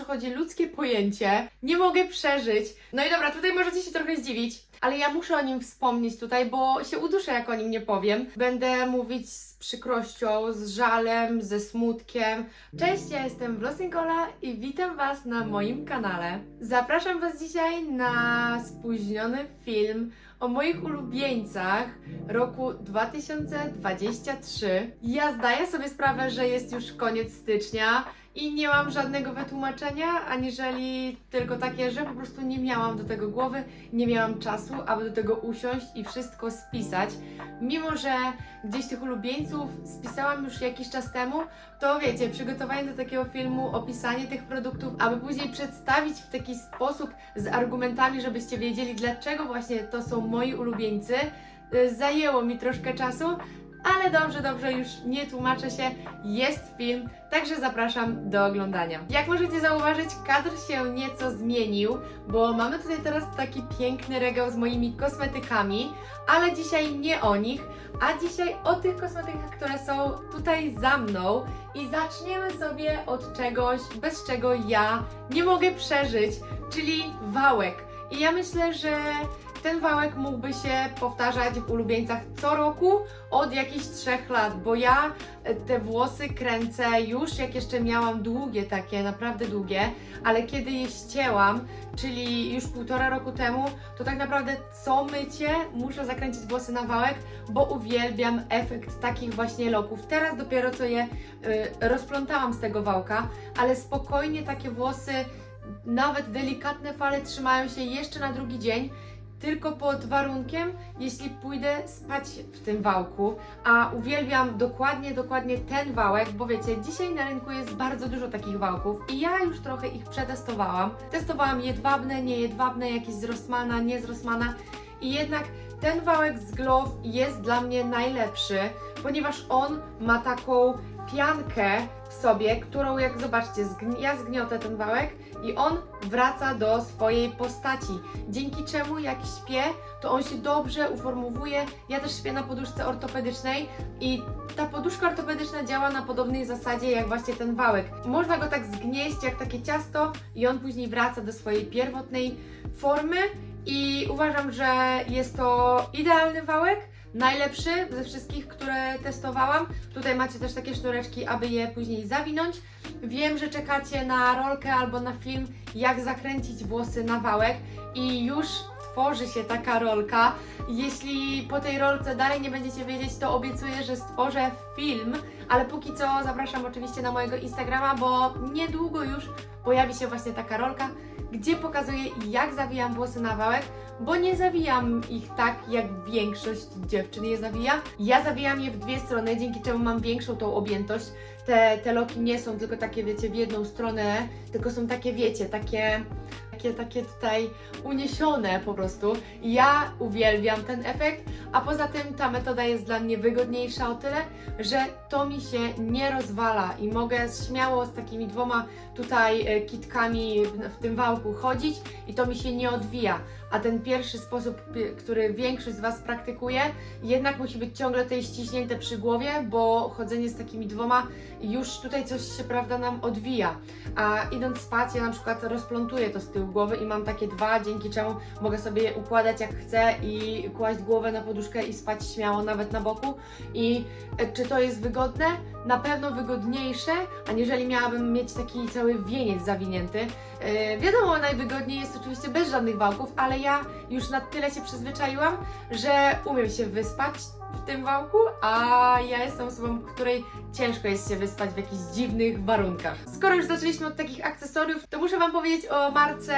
przechodzi ludzkie pojęcie. Nie mogę przeżyć. No i dobra, tutaj możecie się trochę zdziwić, ale ja muszę o nim wspomnieć tutaj, bo się uduszę, jak o nim nie powiem. Będę mówić z przykrością, z żalem, ze smutkiem. Cześć, ja jestem Blossingola i witam Was na moim kanale. Zapraszam Was dzisiaj na spóźniony film o moich ulubieńcach roku 2023. Ja zdaję sobie sprawę, że jest już koniec stycznia i nie mam żadnego wytłumaczenia, aniżeli tylko takie, że po prostu nie miałam do tego głowy, nie miałam czasu, aby do tego usiąść i wszystko spisać. Mimo, że gdzieś tych ulubieńców spisałam już jakiś czas temu, to wiecie, przygotowanie do takiego filmu, opisanie tych produktów, aby później przedstawić w taki sposób z argumentami, żebyście wiedzieli, dlaczego właśnie to są moi ulubieńcy, y, zajęło mi troszkę czasu, ale dobrze, dobrze, już nie tłumaczę się, jest film, także zapraszam do oglądania. Jak możecie zauważyć, kadr się nieco zmienił, bo mamy tutaj teraz taki piękny regał z moimi kosmetykami, ale dzisiaj nie o nich, a dzisiaj o tych kosmetykach, które są tutaj za mną i zaczniemy sobie od czegoś, bez czego ja nie mogę przeżyć, czyli wałek. I ja myślę, że ten wałek mógłby się powtarzać w ulubieńcach co roku od jakichś trzech lat, bo ja e, te włosy kręcę już jak jeszcze miałam długie takie, naprawdę długie, ale kiedy je ścięłam, czyli już półtora roku temu, to tak naprawdę co mycie muszę zakręcić włosy na wałek, bo uwielbiam efekt takich właśnie loków. Teraz dopiero co je y, rozplątałam z tego wałka, ale spokojnie takie włosy, nawet delikatne fale trzymają się jeszcze na drugi dzień tylko pod warunkiem, jeśli pójdę spać w tym wałku, a uwielbiam dokładnie, dokładnie ten wałek, bo wiecie, dzisiaj na rynku jest bardzo dużo takich wałków i ja już trochę ich przetestowałam. Testowałam jedwabne, niejedwabne, jakieś z Rossmana, nie z Rossmana i jednak ten wałek z Glow jest dla mnie najlepszy, ponieważ on ma taką piankę w sobie, którą jak zobaczcie, zgni- ja zgniotę ten wałek i on wraca do swojej postaci. Dzięki czemu jak śpię, to on się dobrze uformowuje. Ja też śpię na poduszce ortopedycznej i ta poduszka ortopedyczna działa na podobnej zasadzie jak właśnie ten wałek. Można go tak zgnieść jak takie ciasto i on później wraca do swojej pierwotnej formy i uważam, że jest to idealny wałek. Najlepszy ze wszystkich, które testowałam. Tutaj macie też takie sznureczki, aby je później zawinąć. Wiem, że czekacie na rolkę albo na film, jak zakręcić włosy na wałek i już tworzy się taka rolka. Jeśli po tej rolce dalej nie będziecie wiedzieć, to obiecuję, że stworzę film, ale póki co zapraszam oczywiście na mojego Instagrama, bo niedługo już pojawi się właśnie taka rolka, gdzie pokazuję jak zawijam włosy na wałek, bo nie zawijam ich tak, jak większość dziewczyn je zawija. Ja zawijam je w dwie strony, dzięki czemu mam większą tą objętość. Te, te loki nie są tylko takie, wiecie, w jedną stronę, tylko są takie, wiecie, takie, takie, takie tutaj uniesione po prostu. Ja uwielbiam ten efekt, a poza tym ta metoda jest dla mnie wygodniejsza o tyle, że to mi się nie rozwala i mogę śmiało z takimi dwoma tutaj e, kitkami w, w tym wałku chodzić i to mi się nie odwija. A ten pierwszy sposób, który większość z Was praktykuje, jednak musi być ciągle tutaj ściśnięte przy głowie, bo chodzenie z takimi dwoma już tutaj coś się, prawda, nam odwija. A idąc spać, ja na przykład rozplątuję to z tyłu głowy i mam takie dwa, dzięki czemu mogę sobie je układać jak chcę i kłaść głowę na poduszkę i spać śmiało nawet na boku. I e, czy to jest wygodne? Na pewno wygodniejsze, aniżeli miałabym mieć taki cały wieniec zawinięty. Yy, wiadomo, najwygodniej jest oczywiście bez żadnych wałków, ale ja już na tyle się przyzwyczaiłam, że umiem się wyspać w tym wałku, a ja jestem osobą, której ciężko jest się wyspać w jakichś dziwnych warunkach. Skoro już zaczęliśmy od takich akcesoriów, to muszę Wam powiedzieć o marce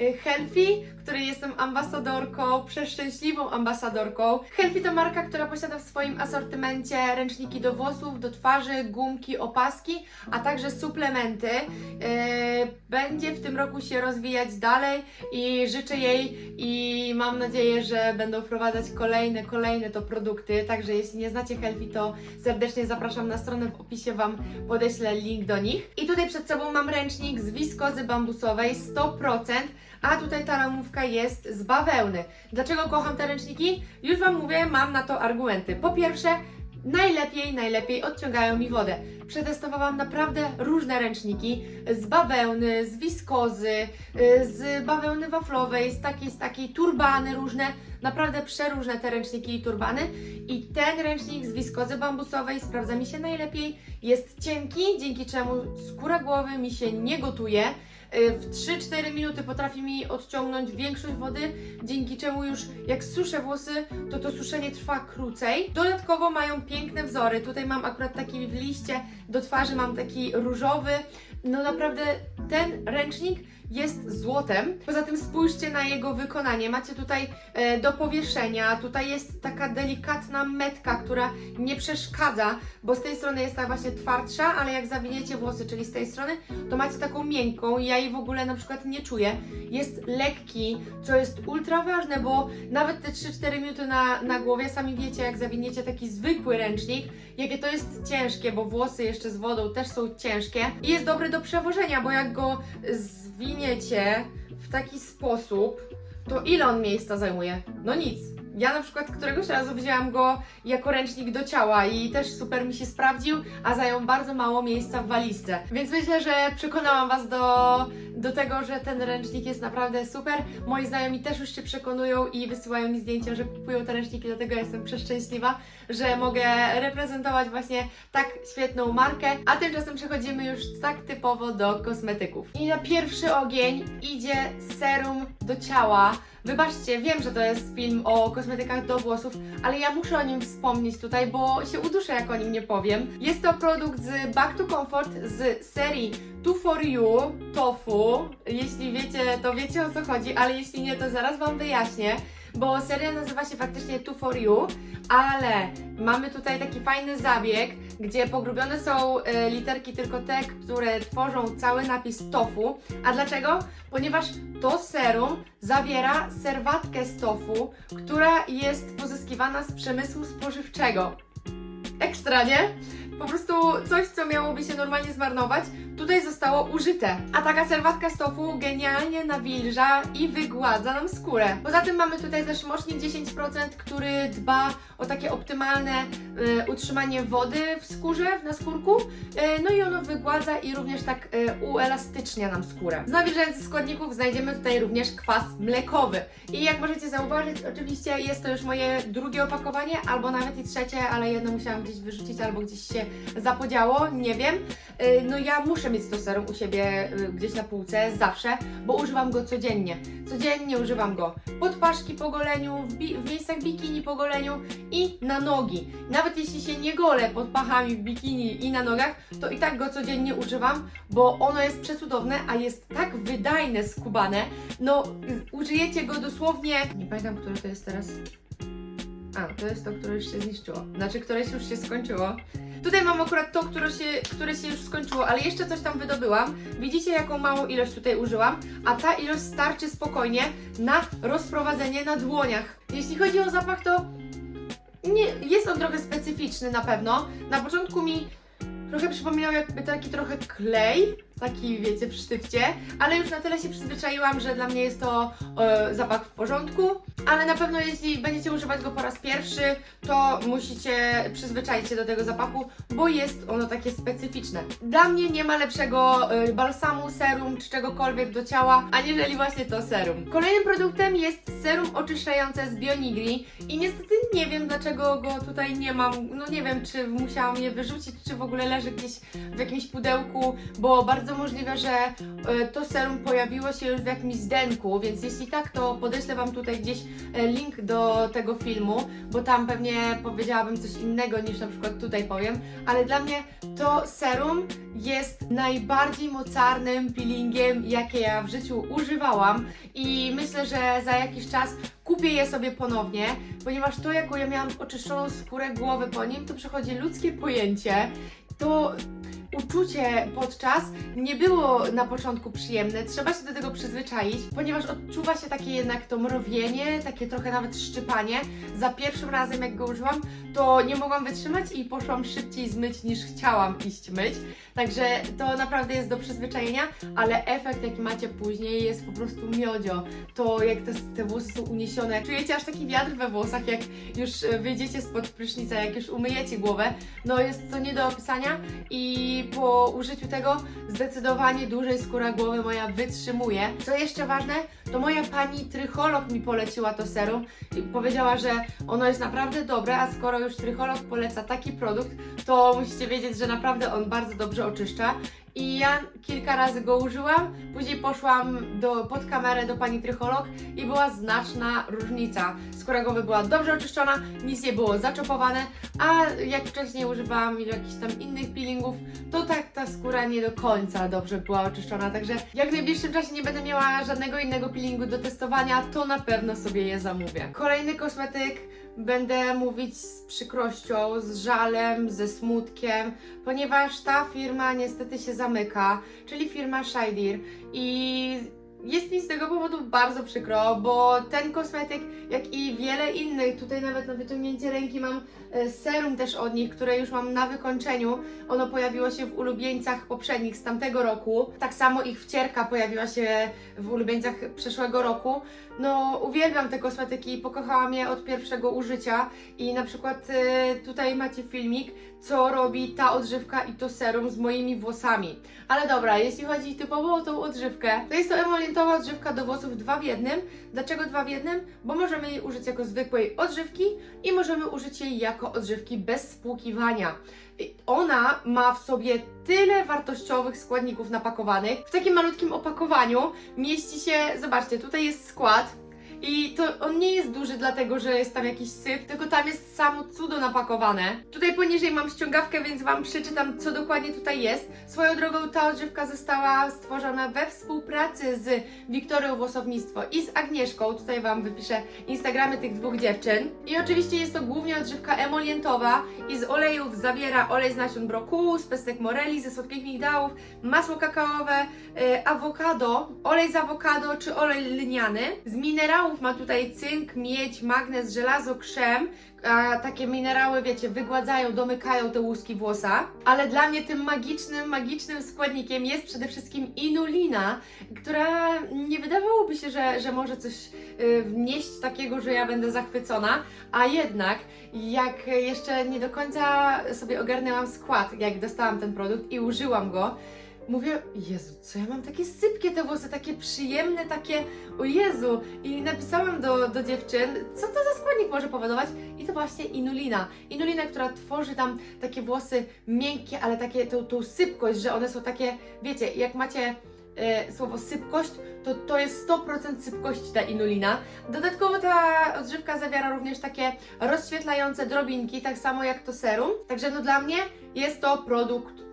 y, Helfi, której jestem ambasadorką, przeszczęśliwą ambasadorką. Helfi to marka, która posiada w swoim asortymencie ręczniki do włosów, do twarzy, gumki, opaski, a także suplementy. Yy, Będzie w tym roku się rozwijać dalej i życzę jej i mam nadzieję, że będą wprowadzać kolejne, kolejne to produkty. Także jeśli nie znacie Helfi, to serdecznie zapraszam na stronę, w opisie Wam podeślę link do nich. I tutaj przed sobą mam ręcznik z wiskozy bambusowej 100%, a tutaj ta ramówka jest z bawełny. Dlaczego kocham te ręczniki? Już Wam mówię, mam na to argumenty. Po pierwsze, najlepiej, najlepiej odciągają mi wodę. Przetestowałam naprawdę różne ręczniki z bawełny, z wiskozy, y, z bawełny waflowej, z takiej, z takiej turbany różne. Naprawdę przeróżne te ręczniki i turbany. I ten ręcznik z wiskozy bambusowej sprawdza mi się najlepiej. Jest cienki, dzięki czemu skóra głowy mi się nie gotuje. Y, W 3-4 minuty potrafi mi odciągnąć większość wody, dzięki czemu już jak suszę włosy, to to suszenie trwa krócej. Dodatkowo mają piękne wzory. Tutaj mam akurat taki w liście do twarzy, mam taki różowy. No naprawdę ten ręcznik jest złotem. Poza tym spójrzcie na jego wykonanie. Macie tutaj e, do powieszenia, tutaj jest taka delikatna metka, która nie przeszkadza, bo z tej strony jest ta właśnie twardsza, ale jak zawiniecie włosy, czyli z tej strony, to macie taką miękką. Ja jej w ogóle na przykład nie czuję. Jest lekki, co jest ultra ważne, bo nawet te 3-4 minuty na, na głowie, sami wiecie, jak zawiniecie taki zwykły ręcznik, jakie to jest ciężkie, bo włosy jeszcze z wodą też są ciężkie i jest dobry do przewożenia, bo jak go zwiniecie w taki sposób, to ile on miejsca zajmuje? No nic. Ja na przykład któregoś razu wzięłam go jako ręcznik do ciała i też super mi się sprawdził, a zajął bardzo mało miejsca w walizce. Więc myślę, że przekonałam Was do, do tego, że ten ręcznik jest naprawdę super. Moi znajomi też już się przekonują i wysyłają mi zdjęcia, że kupują te ręczniki, dlatego jestem przeszczęśliwa, że mogę reprezentować właśnie tak świetną markę. A tymczasem przechodzimy już tak typowo do kosmetyków. I na pierwszy ogień idzie serum do ciała. Wybaczcie, wiem, że to jest film o kosmetykach do włosów, ale ja muszę o nim wspomnieć tutaj, bo się uduszę, jak o nim nie powiem. Jest to produkt z Back to Comfort z serii Two for You Tofu. Jeśli wiecie, to wiecie o co chodzi, ale jeśli nie, to zaraz Wam wyjaśnię. Bo seria nazywa się faktycznie Two for You, ale mamy tutaj taki fajny zabieg, gdzie pogrubione są e, literki tylko te, które tworzą cały napis tofu. A dlaczego? Ponieważ to serum zawiera serwatkę z tofu, która jest pozyskiwana z przemysłu spożywczego. Ekstra, nie? Po prostu coś, co miałoby się normalnie zmarnować, tutaj zostało użyte. A taka serwatka z tofu genialnie nawilża i wygładza nam skórę. Poza tym mamy tutaj też mocznik 10%, który dba o takie optymalne e, utrzymanie wody w skórze, w naskórku. E, no i ono wygładza i również tak e, uelastycznia nam skórę. Z nawilżających składników znajdziemy tutaj również kwas mlekowy. I jak możecie zauważyć, oczywiście jest to już moje drugie opakowanie, albo nawet i trzecie, ale jedno musiałam gdzieś wyrzucić, albo gdzieś się zapodziało, nie wiem. Y, No ja muszę mieć to serum u siebie y, gdzieś na półce, zawsze, bo używam go codziennie. Codziennie używam go pod paszki po goleniu, w, w miejscach bikini po goleniu i na nogi. Nawet jeśli się nie golę pod pachami w bikini i na nogach, to i tak go codziennie używam, bo ono jest przecudowne, a jest tak wydajne, skubane. No, y, użyjecie go dosłownie... Nie pamiętam, które to jest teraz. A, to jest to, które już się zniszczyło. Znaczy, któreś już się skończyło. Tutaj mam akurat to, które się, które się już skończyło, ale jeszcze coś tam wydobyłam. Widzicie, jaką małą ilość tutaj użyłam, a ta ilość starczy spokojnie na rozprowadzenie na dłoniach. Jeśli chodzi o zapach, to nie, jest on trochę specyficzny na pewno. Na początku mi trochę przypominał jakby taki trochę klej, taki wiecie, w sztywcie, ale już na tyle się przyzwyczaiłam, że dla mnie jest to e, zapach w porządku. Ale na pewno jeśli będziecie używać go po raz pierwszy, to musicie przyzwyczaić się do tego zapachu, bo jest ono takie specyficzne. Dla mnie nie ma lepszego e, balsamu, serum czy czegokolwiek do ciała, aniżeli właśnie to serum. Kolejnym produktem jest serum oczyszczające z Bionigri i niestety nie wiem dlaczego go tutaj nie mam. No nie wiem, czy musiałam je wyrzucić, czy w ogóle leży gdzieś w jakimś pudełku, bo bardzo możliwe, że e, to serum pojawiło się już w jakimś zdenku, więc jeśli tak, to podeślę Wam tutaj gdzieś e, link do tego filmu, bo tam pewnie powiedziałabym coś innego niż na przykład tutaj powiem, ale dla mnie to serum jest najbardziej mocarnym peelingiem, jakie ja w życiu używałam i myślę, że za jakiś czas kupię je sobie ponownie, ponieważ to, jaką ja miałam oczyszczoną skórę głowy po nim, to przechodzi ludzkie pojęcie. To uczucie podczas nie było na początku przyjemne, trzeba się do tego przyzwyczaić, ponieważ odczuwa się takie jednak to mrowienie, takie trochę nawet szczypanie. Za pierwszym razem jak go użyłam, to nie mogłam wytrzymać i poszłam szybciej zmyć niż chciałam iść myć. Także to naprawdę jest do przyzwyczajenia, ale efekt jaki macie później jest po prostu miodzio. To jak te, te włosy są uniesione, czujecie aż taki wiatr we włosach, jak już wyjdziecie spod prysznica, jak już umyjecie głowę. No jest to nie do opisania i po użyciu tego zdecydowanie dłużej skóra głowy moja wytrzymuje. Co jeszcze ważne, to moja pani trycholog mi poleciła to serum i powiedziała, że ono jest naprawdę dobre, a skoro już trycholog poleca taki produkt, to musicie wiedzieć, że naprawdę on bardzo dobrze oczyszcza. I ja kilka razy go użyłam, później poszłam do, pod kamerę do pani trycholog i była znaczna różnica. Skóra głowy była dobrze oczyszczona, nic nie było zaczopowane, a jak wcześniej używałam jakichś tam innych peelingów, to tak ta skóra nie do końca dobrze była oczyszczona. Także jak w najbliższym czasie nie będę miała żadnego innego peelingu do testowania, to na pewno sobie je zamówię. Kolejny kosmetyk będę mówić z przykrością, z żalem, ze smutkiem, ponieważ ta firma niestety się zamyka, czyli firma Shideer i jest mi z tego powodu bardzo przykro, bo ten kosmetyk, jak i wiele innych, tutaj nawet na wyciągnięcie ręki mam e, serum też od nich, które już mam na wykończeniu. Ono pojawiło się w ulubieńcach poprzednich z tamtego roku. Tak samo ich wcierka pojawiła się w ulubieńcach przeszłego roku. No, uwielbiam te kosmetyki pokochałam je od pierwszego użycia. I na przykład e, tutaj macie filmik, co robi ta odżywka i to serum z moimi włosami. Ale dobra, jeśli chodzi typowo o tą odżywkę, to jest to emolientowa odżywka do włosów dwa w jednym. Dlaczego dwa w jednym? Bo możemy jej użyć jako zwykłej odżywki i możemy użyć jej jako odżywki bez spłukiwania. Ona ma w sobie tyle wartościowych składników napakowanych. W takim malutkim opakowaniu mieści się, zobaczcie, tutaj jest skład. I to on nie jest duży, dlatego że jest tam jakiś syf, tylko tam jest samo cudo napakowane. Tutaj poniżej mam ściągawkę, więc Wam przeczytam, co dokładnie tutaj jest. Swoją drogą ta odżywka została stworzona we współpracy z Wiktorią Włosownictwo i z Agnieszką. Tutaj Wam wypiszę Instagramy tych dwóch dziewczyn. I oczywiście jest to głównie odżywka emolientowa i z olejów zawiera olej z nasion brokułu, z pestek moreli, ze słodkich migdałów, masło kakaowe, y, awokado, olej z awokado czy olej lniany. Z minerałów ma tutaj cynk, miedź, magnez, żelazo, krzem. A takie minerały, wiecie, wygładzają, domykają te łuski włosa. Ale dla mnie tym magicznym, magicznym składnikiem jest przede wszystkim inulina, która nie wydawałoby się, że, że może coś y, wnieść takiego, że ja będę zachwycona, a jednak jak jeszcze nie do końca sobie ogarnęłam skład, jak dostałam ten produkt i użyłam go, mówię, Jezu, co ja mam takie sypkie te włosy, takie przyjemne, takie, o Jezu. I napisałam do, do dziewczyn, co to za składnik może powodować i to właśnie inulina. Inulina, która tworzy tam takie włosy miękkie, ale takie, tą, tą sypkość, że one są takie, wiecie, jak macie e, słowo sypkość, to to jest 100% sypkości ta inulina. Dodatkowo ta odżywka zawiera również takie rozświetlające drobinki, tak samo jak to serum. Także no dla mnie jest to produkt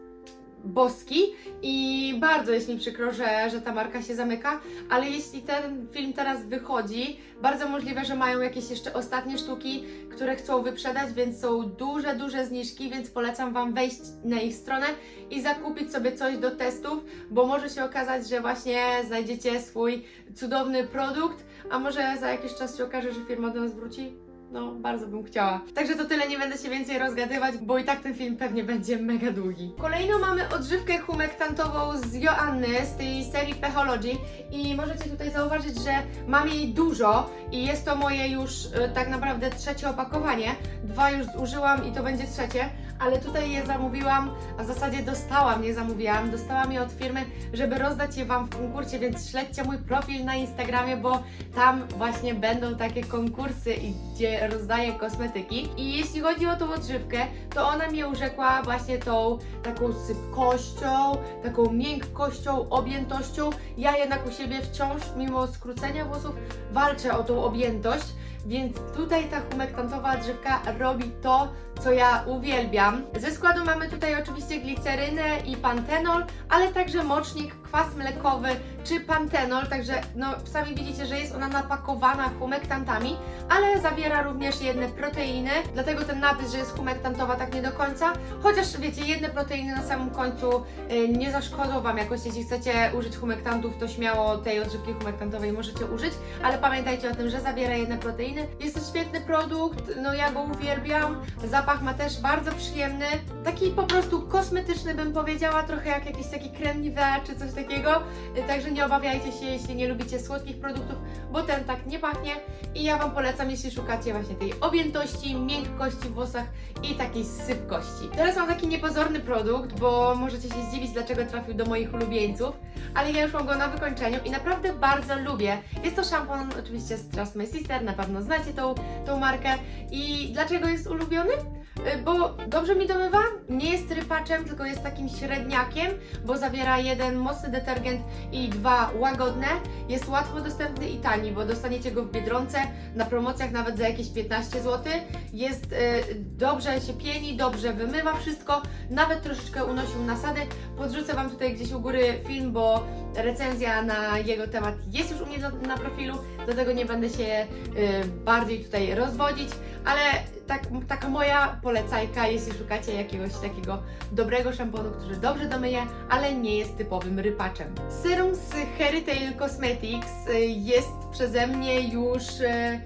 boski i bardzo jest mi przykro, że, że ta marka się zamyka, ale jeśli ten film teraz wychodzi, bardzo możliwe, że mają jakieś jeszcze ostatnie sztuki, które chcą wyprzedać, więc są duże, duże zniżki, więc polecam Wam wejść na ich stronę i zakupić sobie coś do testów, bo może się okazać, że właśnie znajdziecie swój cudowny produkt, a może za jakiś czas się okaże, że firma do nas wróci. No, bardzo bym chciała. Także to tyle, nie będę się więcej rozgadywać, bo i tak ten film pewnie będzie mega długi. Kolejno mamy odżywkę humektantową z Joanny z tej serii Pechology i możecie tutaj zauważyć, że mam jej dużo i jest to moje już y, tak naprawdę trzecie opakowanie. Dwa już zużyłam i to będzie trzecie, ale tutaj je zamówiłam, a w zasadzie dostałam, nie zamówiłam, dostałam je od firmy, żeby rozdać je Wam w konkursie, więc śledźcie mój profil na Instagramie, bo tam właśnie będą takie konkursy, gdzie rozdaję kosmetyki. I jeśli chodzi o tą odżywkę, to ona mnie urzekła właśnie tą taką sypkością, taką miękkością, objętością. Ja jednak u siebie wciąż, mimo skrócenia włosów, walczę o tą objętość. Więc tutaj ta humektantowa odżywka robi to, co ja uwielbiam. Ze składu mamy tutaj oczywiście glicerynę i pantenol, ale także mocznik, kwas mlekowy czy pantenol, także no sami widzicie, że jest ona napakowana humektantami, ale zawiera również jedne proteiny, dlatego ten napis, że jest humektantowa tak nie do końca, chociaż wiecie, jedne proteiny na samym końcu y, nie zaszkodzą Wam jakoś, jeśli chcecie użyć humektantów, to śmiało tej odżywki humektantowej możecie użyć, ale pamiętajcie o tym, że zawiera jedne proteiny. Jest to świetny produkt, no ja go uwielbiam, zapach ma też bardzo przyjemny, taki po prostu kosmetyczny bym powiedziała, trochę jak jakiś taki krem Nivea czy coś takiego, także nie obawiajcie się, jeśli nie lubicie słodkich produktów, bo ten tak nie pachnie. I ja Wam polecam, jeśli szukacie właśnie tej objętości, miękkości w włosach i takiej sypkości. Teraz mam taki niepozorny produkt, bo możecie się zdziwić, dlaczego trafił do moich ulubieńców, ale ja już mam go na wykończeniu i naprawdę bardzo lubię. Jest to szampon oczywiście z Trust My Sister, na pewno znacie tą, tą markę. I dlaczego jest ulubiony? Y, Bo dobrze mi domywa, nie jest rypaczem, tylko jest takim średniakiem, bo zawiera jeden mocny detergent i dwa łagodne. Jest łatwo dostępny i tani, bo dostaniecie go w Biedronce, na promocjach nawet za jakieś 15 zł. Jest y, dobrze się pieni, dobrze wymywa wszystko, nawet troszeczkę unosił nasady. Podrzucę Wam tutaj gdzieś u góry film, bo recenzja na jego temat jest już u mnie na, profilu, dlatego nie będę się y, bardziej tutaj rozwodzić, ale tak, taka moja polecajka, jeśli szukacie jakiegoś takiego dobrego szamponu, który dobrze domyje, ale nie jest typowym rypaczem. Serum z Heritage Cosmetics y, jest przeze mnie już, y,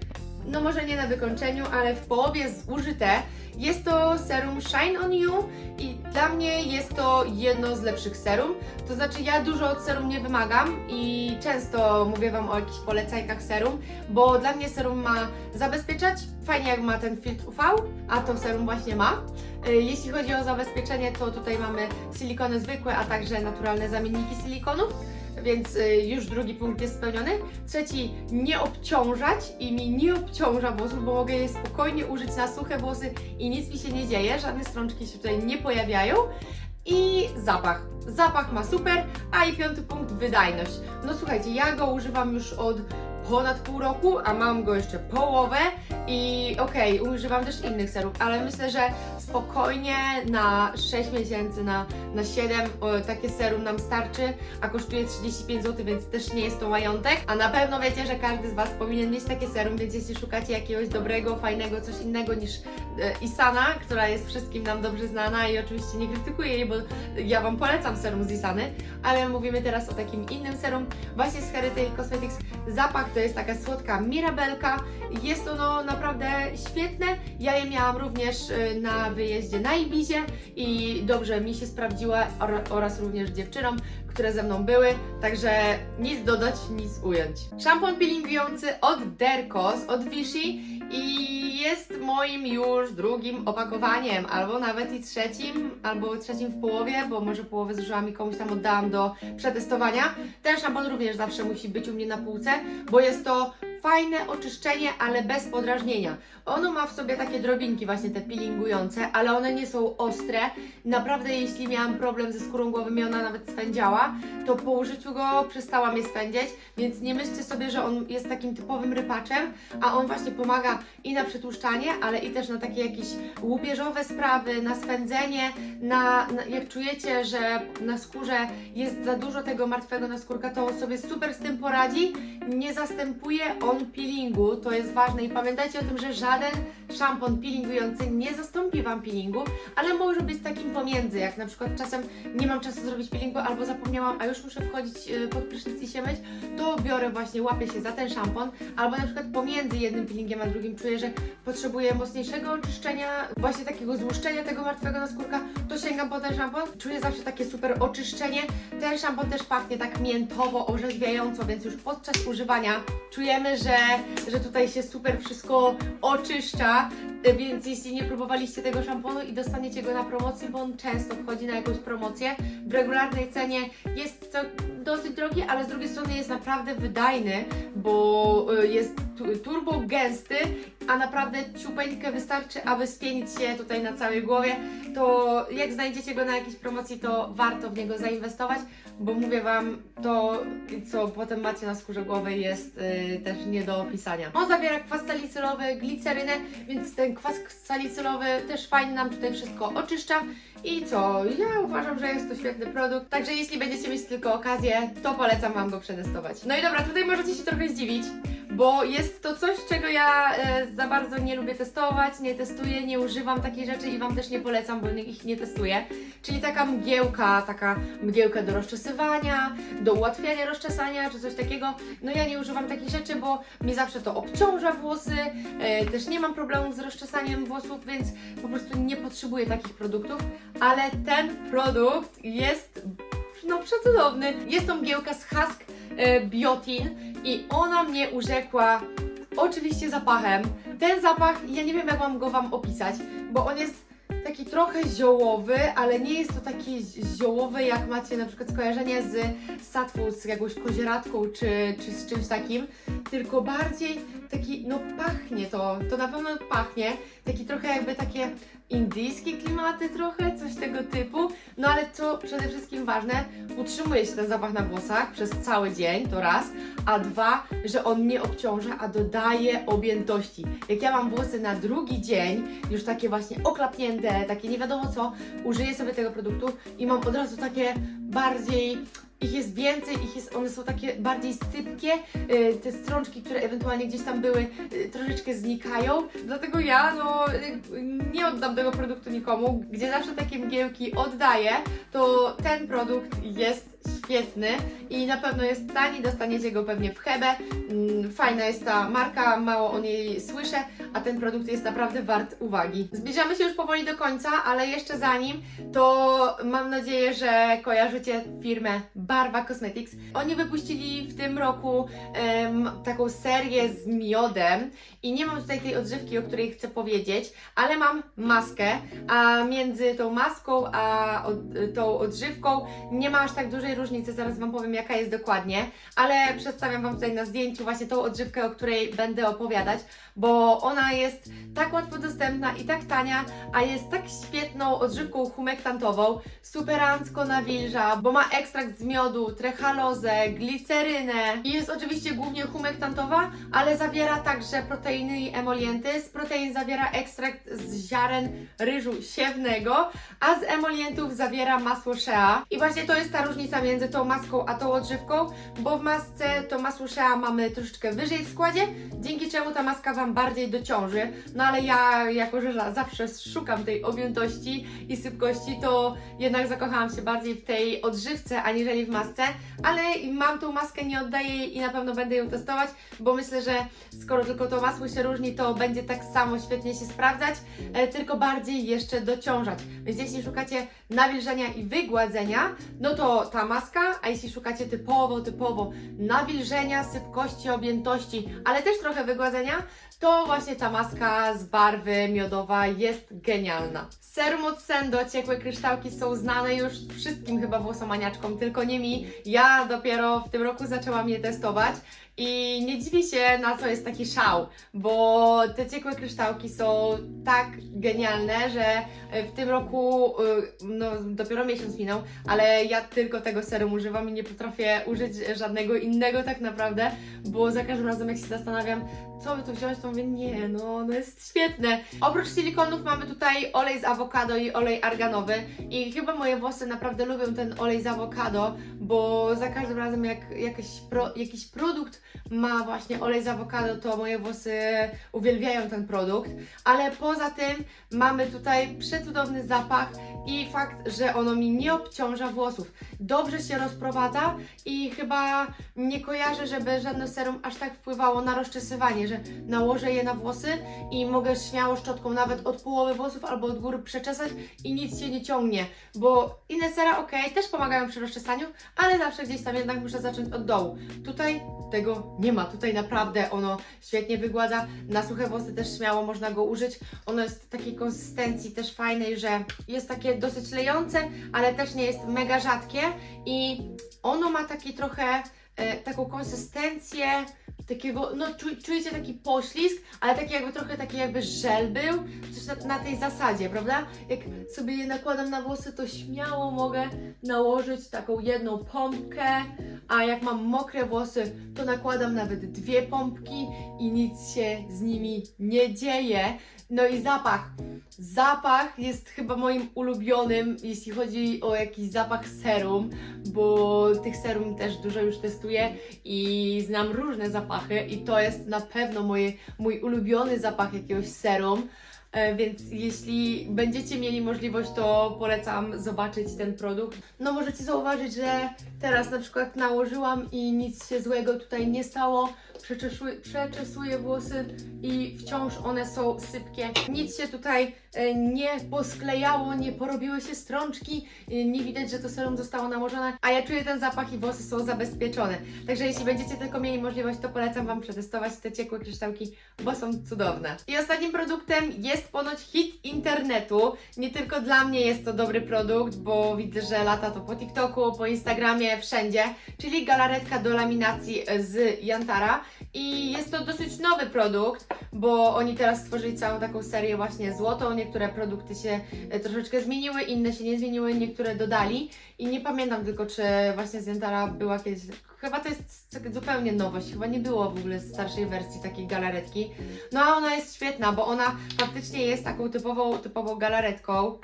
no może nie na wykończeniu, ale w połowie zużyte. Jest to serum Shine On You i dla mnie jest to jedno z lepszych serum. To znaczy ja dużo od serum nie wymagam i często mówię Wam o jakichś polecajkach serum, bo dla mnie serum ma zabezpieczać, fajnie jak ma ten filtr UV, a to serum właśnie ma. Y, Jeśli chodzi o zabezpieczenie, to tutaj mamy silikony zwykłe, a także naturalne zamienniki silikonów. Więc y, już drugi punkt jest spełniony. Trzeci, nie obciążać i mi nie obciąża włosów, bo mogę je spokojnie użyć na suche włosy i nic mi się nie dzieje, żadne strączki się tutaj nie pojawiają. I zapach. Zapach ma super, a i piąty punkt, wydajność. No słuchajcie, ja go używam już od ponad pół roku, a mam go jeszcze połowę i okej, używam też innych serów, ale myślę, że spokojnie na 6 miesięcy, na, na 7 o, takie serum nam starczy, a kosztuje 35 zł, więc też nie jest to majątek. A na pewno wiecie, że każdy z Was powinien mieć takie serum, więc jeśli szukacie jakiegoś dobrego, fajnego, coś innego niż e, Isana, która jest wszystkim nam dobrze znana i oczywiście nie krytykuję jej, bo ja Wam polecam serum z Isany, ale mówimy teraz o takim innym serum, właśnie z Heritage Cosmetics. Zapach to jest taka słodka mirabelka, jest ono naprawdę świetne. Ja je miałam również y, na wyjeździe na Ibizie i dobrze mi się sprawdziła or- oraz również dziewczynom, które ze mną były, także nic dodać, nic ująć. Szampon peelingujący od Derkos, od Vichy i jest moim już drugim opakowaniem, albo nawet i trzecim, albo trzecim w połowie, bo może połowę zużyłam i komuś tam oddałam do przetestowania. Ten szampon również zawsze musi być u mnie na półce, bo jest to fajne oczyszczenie, ale bez podrażnienia. Ono ma w sobie takie drobinki właśnie te peelingujące, ale one nie są ostre. Naprawdę jeśli miałam problem ze skórą głowy, mi ona nawet swędziała, to po użyciu go przestała mnie swędzieć, więc nie myślcie sobie, że on jest takim typowym rypaczem, a on właśnie pomaga i na przetłuszczanie, ale i też na takie jakieś łupieżowe sprawy, na swędzenie, na, na jak czujecie, że na skórze jest za dużo tego martwego naskórka, to on sobie super z tym poradzi. Nie zastępuje on peelingu, to jest ważne i pamiętajcie o tym, że żaden szampon peelingujący nie zastąpi Wam peelingu, ale może być takim pomiędzy, jak na przykład czasem nie mam czasu zrobić peelingu albo zapomniałam, a już muszę wchodzić y, pod prysznic i się myć, to biorę właśnie, łapię się za ten szampon, albo na przykład pomiędzy jednym peelingiem a drugim czuję, że potrzebuję mocniejszego oczyszczenia, właśnie takiego złuszczenia tego martwego naskórka, to sięgam po ten szampon. Czuję zawsze takie super oczyszczenie. Ten szampon też pachnie tak miętowo, orzeźwiająco, więc już podczas używania czujemy, że, że tutaj się super wszystko oczyszcza. Więc jeśli nie próbowaliście tego szamponu i dostaniecie go na promocji, bo on często wchodzi na jakąś promocję, w regularnej cenie jest to dosyć drogi, ale z drugiej strony jest naprawdę wydajny, bo y, jest tu, turbo gęsty, a naprawdę ciupeńkę wystarczy, aby spienić się tutaj na całej głowie, to jak znajdziecie go na jakiejś promocji, to warto w niego zainwestować, bo mówię Wam, to co potem macie na skórze głowy jest y, też nie do opisania. On zawiera kwas salicylowy, glicerynę, więc ten kwas salicylowy też fajnie nam tutaj wszystko oczyszcza. I co? Ja uważam, że jest to świetny produkt, także jeśli będziecie mieć tylko okazję, to polecam Wam go przetestować. No i dobra, tutaj możecie się trochę zdziwić, bo jest to coś, czego ja e, za bardzo nie lubię testować, nie testuję, nie używam takich rzeczy i Wam też nie polecam, bo ich nie testuję. Czyli taka mgiełka, taka mgiełka do rozczesywania, do ułatwiania rozczesania czy coś takiego. No ja nie używam takich rzeczy, bo mi zawsze to obciąża włosy, e, też nie mam problemu z rozczesaniem włosów, więc po prostu nie potrzebuję takich produktów, ale ten produkt jest no przecudowny. Jest to mgiełka z Husk e, Biotin i ona mnie urzekła oczywiście zapachem. Ten zapach, ja nie wiem jak mam go Wam opisać, bo on jest taki trochę ziołowy, ale nie jest to taki ziołowy jak macie na przykład skojarzenie z satwą, z jakąś kozieradką czy, czy z czymś takim, tylko bardziej taki, no pachnie to, to na pewno pachnie, taki trochę jakby takie indyjskie klimaty trochę, coś tego typu, no ale co przede wszystkim ważne, utrzymuje się ten zapach na włosach przez cały dzień, to raz, a dwa, że on nie obciąża, a dodaje objętości. Jak ja mam włosy na drugi dzień, już takie właśnie oklapnięte, takie nie wiadomo co, użyję sobie tego produktu i mam od razu takie bardziej ich jest więcej, ich jest, one są takie bardziej sypkie, y, te strączki, które ewentualnie gdzieś tam były, y, troszeczkę znikają. Dlatego ja no, y, nie oddam tego produktu nikomu. Gdzie zawsze takie mgiełki oddaję, to ten produkt jest świetny i na pewno jest tani, dostaniecie go pewnie w Hebe. Mm, Fajna jest ta marka, mało o niej słyszę, a ten produkt jest naprawdę wart uwagi. Zbliżamy się już powoli do końca, ale jeszcze zanim, to mam nadzieję, że kojarzycie firmę Barwa Cosmetics. Oni wypuścili w tym roku em, taką serię z miodem i nie mam tutaj tej odżywki, o której chcę powiedzieć, ale mam maskę, a między tą maską a od, tą odżywką nie ma aż tak dużej różnicy, zaraz Wam powiem jaka jest dokładnie, ale przedstawiam Wam tutaj na zdjęciu właśnie tą odżywkę, o której będę opowiadać, bo ona jest tak łatwo dostępna i tak tania, a jest tak świetną odżywką humektantową, superancko nawilża, bo ma ekstrakt z miodu, trechalozę, glicerynę i jest oczywiście głównie humektantowa, ale zawiera także proteiny i emolienty. Z protein zawiera ekstrakt z ziaren ryżu siewnego, a z emolientów zawiera masło shea. I właśnie to jest ta różnica między tą maską a tą odżywką, bo w masce to masło shea mamy troszeczkę wyżej w składzie, dzięki czemu ta maska Wam bardziej dociąży. No ale ja, jako że za- zawsze szukam tej objętości i sypkości, to jednak zakochałam się bardziej w tej odżywce, aniżeli w masce, ale mam tą maskę, nie oddaję jej i na pewno będę ją testować, bo myślę, że skoro tylko to masło się różni, to będzie tak samo świetnie się sprawdzać, e, tylko bardziej jeszcze dociążać. Więc jeśli szukacie nawilżenia i wygładzenia, no to ta maska, a jeśli szukacie typowo, typowo nawilżenia, sypkości, objętości, ale też trochę wygładzenia, to właśnie ta maska z barwy miodowa jest genialna. Serum od Sendo, ciekłe kryształki są znane już wszystkim chyba włosomaniaczkom, tylko nie mi. Ja dopiero w tym roku zaczęłam je testować i nie dziwię się na co jest taki szał, bo te ciekłe kryształki są tak genialne, że w tym roku, y, no dopiero miesiąc minął, ale ja tylko tego serum używam i nie potrafię użyć żadnego innego tak naprawdę, bo za każdym razem jak się zastanawiam, co by tu wziąć, to mówię, nie, no, no jest świetne. Oprócz silikonów mamy tutaj olej z awokado i olej arganowy i chyba moje włosy naprawdę lubią ten olej z awokado, bo za każdym razem jak jakiś, pro, jakiś produkt ma właśnie olej z awokado, to moje włosy uwielbiają ten produkt, ale poza tym mamy tutaj przecudowny zapach i fakt, że ono mi nie obciąża włosów. Dobrze się rozprowadza i chyba nie kojarzę, żeby żadne serum aż tak wpływało na rozczesywanie, że nałożę je na włosy i mogę śmiało szczotką nawet od połowy włosów albo od góry przeczesać i nic się nie ciągnie, bo inne sera ok, też pomagają przy rozczesaniu, ale zawsze gdzieś tam jednak muszę zacząć od dołu. Tutaj tego nie ma, tutaj naprawdę ono świetnie wygładza, na suche włosy też śmiało można go użyć, ono jest takiej konsystencji też fajnej, że jest takie dosyć lejące, ale też nie jest mega rzadkie i ono ma taki trochę e, taką konsystencję takiego, no czu, czujecie taki poślizg, ale taki jakby trochę taki jakby żel był, coś na, na tej zasadzie, prawda? Jak sobie je nakładam na włosy, to śmiało mogę nałożyć taką jedną pompkę, a jak mam mokre włosy, to nakładam nawet dwie pompki i nic się z nimi nie dzieje. No i zapach. Zapach jest chyba moim ulubionym, jeśli chodzi o jakiś zapach serum, bo tych serum też dużo już testuję i znam różne zapachy i to jest na pewno moje, mój ulubiony zapach jakiegoś serum. E, Więc jeśli będziecie mieli możliwość, to polecam zobaczyć ten produkt. No możecie zauważyć, że teraz na przykład nałożyłam i nic się złego tutaj nie stało. Przeczesuję, włosy i wciąż one są sypkie. Nic się tutaj e, nie posklejało, nie porobiły się strączki, e, nie widać, że to serum zostało nałożone, a ja czuję ten zapach i włosy są zabezpieczone. Także jeśli będziecie tylko mieli możliwość, to polecam Wam przetestować te ciekłe kryształki, bo są cudowne. I ostatnim produktem jest ponoć hit internetu. Nie tylko dla mnie jest to dobry produkt, bo widzę, że lata to po TikToku, po Instagramie, wszędzie, czyli galaretka do laminacji z Jantara. I jest to dosyć nowy produkt, bo oni teraz stworzyli całą taką serię właśnie złotą. Niektóre produkty się e, troszeczkę zmieniły, inne się nie zmieniły, niektóre dodali. I nie pamiętam tylko, czy właśnie z Jantara była kiedyś. Chyba to jest zupełnie nowość. Chyba nie było w ogóle starszej wersji takiej galaretki. No a ona jest świetna, bo ona faktycznie jest taką typową, typową galaretką.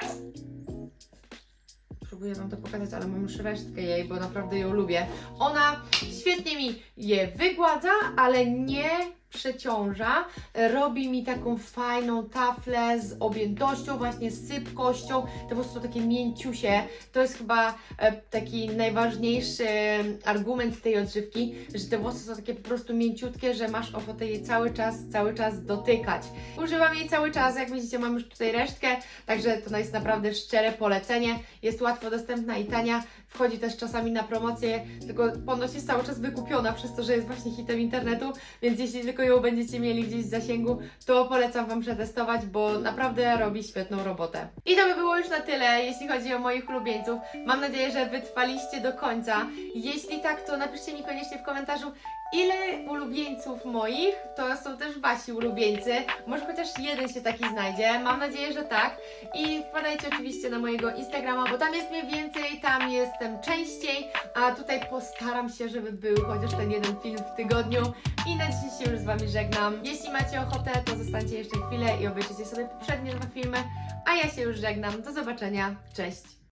Próbuję Wam to pokazać, ale mam już resztkę jej, bo naprawdę ją lubię. Ona świetnie mi je wygładza, ale nie przeciąża. Robi mi taką fajną taflę z objętością, właśnie z sypkością. Te włosy są takie mięciusie. To jest chyba e, taki najważniejszy argument tej odżywki, że te włosy są takie po prostu mięciutkie, że masz ochotę je cały czas, cały czas dotykać. Używam jej cały czas, jak widzicie mam już tutaj resztkę, także to jest naprawdę szczere polecenie. Jest łatwo dostępna i tania. Wchodzi też czasami na promocję, tylko ponoć jest cały czas wykupiona przez to, że jest właśnie hitem internetu, więc jeśli tylko ją będziecie mieli gdzieś w zasięgu, to polecam Wam przetestować, bo naprawdę robi świetną robotę. I to by było już na tyle, jeśli chodzi o moich ulubieńców. Mam nadzieję, że wytrwaliście do końca. Jeśli tak, to napiszcie mi koniecznie w komentarzu, ile ulubieńców moich to są też Wasi ulubieńcy. Może chociaż jeden się taki znajdzie. Mam nadzieję, że tak. I wpadajcie oczywiście na mojego Instagrama, bo tam jest mnie więcej, tam jestem częściej, a tutaj postaram się, żeby był chociaż ten jeden film w tygodniu. I na dzisiaj się już z Wami żegnam. Jeśli macie ochotę, to zostańcie jeszcze chwilę i obejrzyjcie sobie poprzednie dwa filmy, a ja się już żegnam. Do zobaczenia. Cześć!